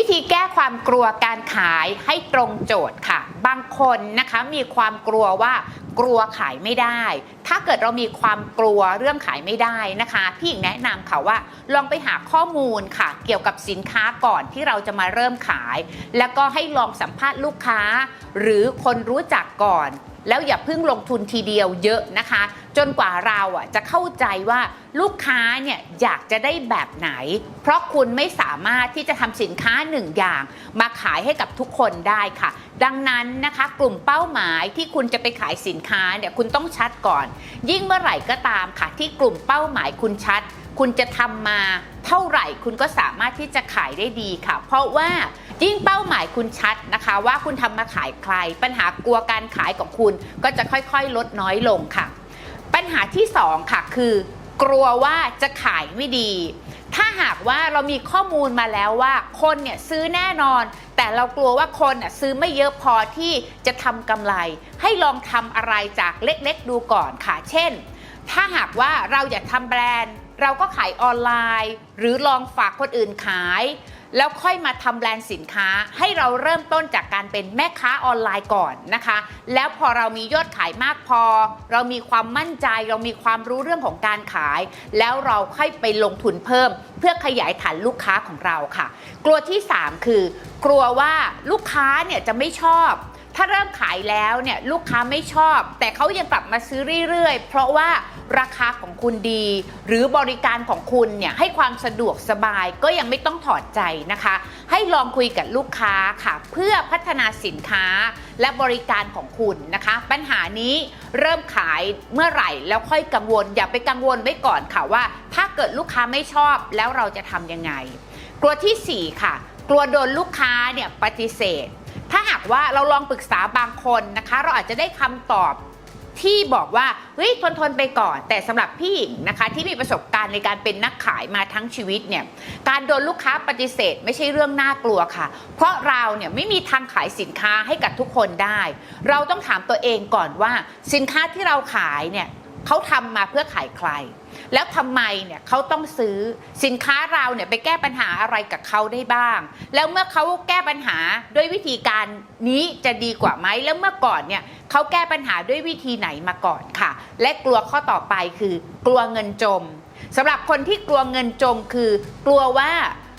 วิธีแก้ความกลัวการขายให้ตรงโจทย์ค่ะ บางคนนะคะมีความกลัวว่ากลัวขายไม่ได้ ถ้าเกิดเรามีความกลัวเรื่องขายไม่ได้นะคะ พี่หญิงแนะนำค่ะว่าลองไปหาข้อมูลค่ะ เกี่ยวกับสินค้าก่อนที่เราจะมาเริ่มขาย แล้วก็ให้ลองสัมภาษณ์ลูกค้า หรือคนรู้จักก่อน แล้วอย่าเพิ่งลงทุนทีเดียวเยอะนะคะ จนกว่าเราอะจะเข้าใจว่าลูกค้าเนี่ยอยากจะได้แบบไหน เพราะคุณไม่สามารถที่จะทำสินค้าหนึ่งอย่าง มาขายให้กับทุกคนได้ค่ะ ดังนั้นนะคะ กลุ่มเป้าหมายที่คุณจะไปขายสินค้าเนี่ยคุณต้องชัดก่อน ยิ่งเมื่อไหร่ก็ตามค่ะที่กลุ่มเป้าหมายคุณชัด คุณจะทำมาเท่าไหร่คุณก็สามารถที่จะขายได้ดีค่ะ เพราะว่ายิ่งเป้าหมายคุณชัดนะคะ ว่าคุณทำมาขายใคร ปัญหากลัวการขายของคุณก็จะค่อยๆ ลดน้อยลงค่ะ ปัญหาที่สองค่ะคือกลัวว่าจะขายไม่ดี ถ้าหากว่าเรามีข้อมูลมาแล้วว่า คนเนี่ยซื้อแน่นอน แต่เรากลัวว่าคนน่ะซื้อไม่เยอะพอที่จะทำกำไร ให้ลองทำอะไรจากเล็กๆดูก่อนค่ะ เช่น ถ้าหากว่าเราอยากทำแบรนด์ เราก็ขายออนไลน์ หรือลองฝากคนอื่นขาย แล้วค่อยมาทำแบรนด์สินค้า ให้เราเริ่มต้นจากการเป็นแม่ค้าออนไลน์ก่อนนะคะ แล้วพอเรามียอดขายมากพอ เรามีความมั่นใจ เรามีความรู้เรื่องของการขาย แล้วเราค่อยไปลงทุนเพิ่ม เพื่อขยายฐานลูกค้าของเราค่ะ กลัวที่ 3 คือ กลัวว่าลูกค้าเนี่ยจะไม่ชอบถ้าเริ่มขายแล้วเนี่ยลูกค้าไม่ชอบ แต่เขายังกลับมาซื้อเรื่อยๆ เพราะว่า ราคาของคุณดี หรือบริการของคุณเนี่ยให้ความสะดวกสบายก็ยังไม่ต้องถอดใจนะคะ ให้ลองคุยกับลูกค้าค่ะ เพื่อพัฒนาสินค้าและบริการของคุณนะคะ ปัญหานี้เริ่มขายเมื่อไหร่แล้วค่อยกังวล อย่าไปกังวลไว้ก่อนค่ะว่า ถ้าเกิดลูกค้าไม่ชอบแล้วเราจะทำยังไง กลัวทีสี่4 ค่ะ กลัวโดนลูกค้าเนี่ยปฏิเสธ ถ้าหากว่าเราลองปรึกษาบางคนนะคะ เราอาจจะได้คำตอบ ที่บอกว่าเฮ้ยทนทนไปก่อน แต่สำหรับพี่หญิงนะคะ ที่มีประสบการณ์ในการเป็นนักขายมาทั้งชีวิตเนี่ยการโดนลูกค้าปฏิเสธ ไม่ใช่เรื่องน่ากลัวค่ะ เพราะเราเนี่ยไม่มีทางขายสินค้าให้กับทุกคนได้ เราต้องถามตัวเองก่อนว่าสินค้าที่เราขายเนี่ย เขาทำมาเพื่อขายใคร แล้วทำไมเนี่ยเขาต้องซื้อสินค้าเราเนี่ยไปแก้ปัญหาอะไรกับเขาได้บ้าง แล้วเมื่อเขาแก้ปัญหาด้วยวิธีการนี้จะดีกว่าไหมแล้วเมื่อก่อนเนี่ยเขาแก้ปัญหาด้วยวิธีไหนมาก่อนค่ะ และกลัวข้อต่อไปคือกลัวเงินจมสำหรับคนที่กลัวเงินจมคือกลัวว่า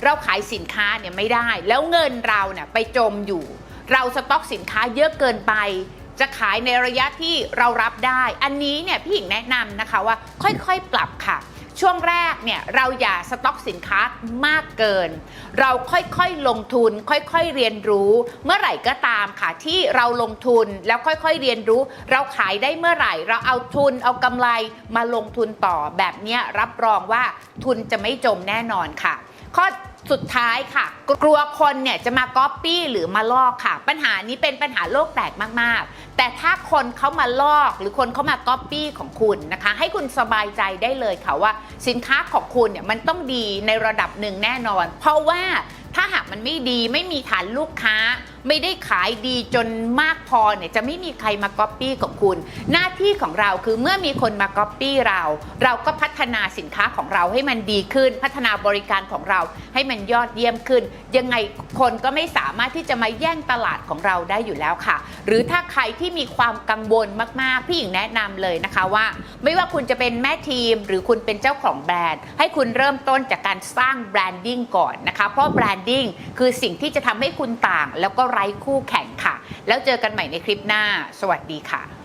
เราขายสินค้าเนี่ยไม่ได้ แล้วเงินเราเนี่ยไปจมอยู่ เราสต็อกสินค้าเยอะเกินไป จะขายในระยะที่เรารับได้ อันนี้เนี่ยพี่หญิงแนะนำนะคะว่าค่อยๆปรับค่ะ ช่วงแรกเนี่ยเราอย่าสต็อกสินค้ามากเกิน เราค่อยๆลงทุน ค่อยๆเรียนรู้ เมื่อไหร่ก็ตามค่ะที่เราลงทุนแล้วค่อยๆเรียนรู้ เราขายได้เมื่อไหร่ เราเอาทุนเอากำไรมาลงทุนต่อแบบนี้รับรองว่าทุนจะไม่จมแน่นอนค่ะ ข้อสุดท้ายค่ะ กลัวคนเนี่ยจะมาก๊อปปี้หรือมาลอกค่ะ ปัญหานี้เป็นปัญหาโลกแตกมากๆ แต่ถ้าคนเขามาลอกหรือคนเขามาก๊อปปี้ของคุณนะคะ ให้คุณสบายใจได้เลยค่ะว่า สินค้าของคุณเนี่ยมันต้องดีในระดับหนึ่งแน่นอน เพราะว่าถ้าหากมันไม่ดีไม่มีฐานลูกค้า ไม่ได้ขายดีจนมากพอเนี่ยจะไม่มีใครมาก๊อปปี้ของคุณ หน้าที่ของเราคือเมื่อมีคนมาก๊อปปี้เรา เราก็พัฒนาสินค้าของเราให้มันดีขึ้น พัฒนาบริการของเราให้มันยอดเยี่ยมขึ้น ยังไงคนก็ไม่สามารถที่จะมาแย่งตลาดของเราได้อยู่แล้วค่ะ หรือถ้าใครที่มีความกังวลมากๆพี่หญิงแนะนำเลยนะคะว่า ไม่ว่าคุณจะเป็นแม่ทีม หรือคุณเป็นเจ้าของแบรนด์ ให้คุณเริ่มต้นจากการสร้างแบรนดิ้งก่อนนะคะเพราะแบรนดิ้งคือสิ่งที่จะทำให้คุณต่างแล้วก็ไร้คู่แข่งค่ะ แล้วเจอกันใหม่ในคลิปหน้า สวัสดีค่ะ